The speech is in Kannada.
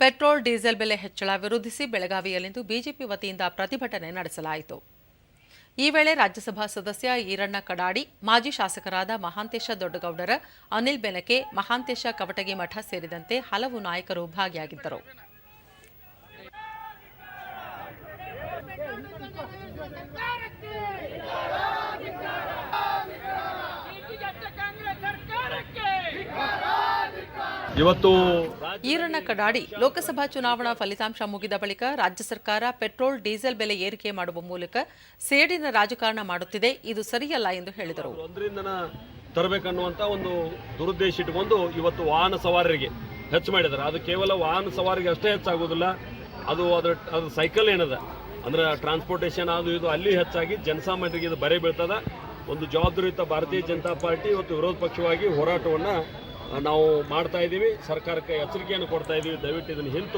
ಪೆಟ್ರೋಲ್, ಡೀಸೆಲ್ ಬೆಲೆ ಹೆಚ್ಚಳ ವಿರೋಧಿಸಿ ಬೆಳಗಾವಿಯಲ್ಲಿಂದು ಬಿಜೆಪಿ ವತಿಯಿಂದ ಪ್ರತಿಭಟನೆ ನಡೆಸಲಾಯಿತು. ಈ ವೇಳೆ ರಾಜ್ಯಸಭಾ ಸದಸ್ಯ ಈರಣ್ಣ ಕಡಾಡಿ, ಮಾಜಿ ಶಾಸಕರಾದ ಮಹಾಂತೇಶ ದೊಡ್ಡಗೌಡರ, ಅನಿಲ್ ಬೆನಕೆ, ಮಹಾಂತೇಶ ಕವಟಗಿ ಮಠ ಸೇರಿದಂತೆ ಹಲವು ನಾಯಕರು ಭಾಗಿಯಾಗಿದ್ದರು. ಇವತ್ತು ಈರಣ್ಣ ಕಡಾಡಿ ಲೋಕಸಭಾ ಚುನಾವಣಾ ಫಲಿತಾಂಶ ಮುಗಿದ ಬಳಿಕ ರಾಜ್ಯ ಸರ್ಕಾರ ಪೆಟ್ರೋಲ್ ಡೀಸೆಲ್ ಬೆಲೆ ಏರಿಕೆ ಮಾಡುವ ಮೂಲಕ ಸೇಡಿನ ರಾಜಕಾರಣ ಮಾಡುತ್ತಿದೆ. ಇದು ಸರಿಯಲ್ಲ ಎಂದು ಹೇಳಿದರು. ತರಬೇಕನ್ನುವಂತ ಒಂದು ದುರುದ್ದೇಶ ಇಟ್ಟುಕೊಂಡು ಇವತ್ತು ವಾಹನ ಸವಾರರಿಗೆ ಹೆಚ್ಚು ಮಾಡಿದ್ದಾರೆ. ಅದು ಕೇವಲ ವಾಹನ ಸವಾರಿಗೆ ಅಷ್ಟೇ ಹೆಚ್ಚಾಗೋದಿಲ್ಲ ಅದು ಅದರ ಅದು ಸೈಕಲ್ ಏನದ? ಅಂದ್ರೆ ಟ್ರಾನ್ಸ್ಪೋರ್ಟೇಷನ್ ಅದು ಇದು ಅಲ್ಲಿ ಹೆಚ್ಚಾಗಿ ಜನಸಾಮಾನ್ಯರಿಗೆ ಇದು ಬರೆ ಬೀಳ್ತದ. ಒಂದು ಜವಾಬ್ದಾರಿಯುತ ಭಾರತೀಯ ಜನತಾ ಪಾರ್ಟಿ ಇವತ್ತು ವಿರೋಧ ಪಕ್ಷವಾಗಿ ಹೋರಾಟವನ್ನ ನಾವು ಮಾಡ್ತಾ ಇದ್ದೀವಿ. ಸರ್ಕಾರಕ್ಕೆ ಎಚ್ಚರಿಕೆಯನ್ನು ಕೊಡ್ತಾ ಇದ್ದೀವಿ ದಯವಿಟ್ಟು ಇದನ್ನು ಹಿಂದೆ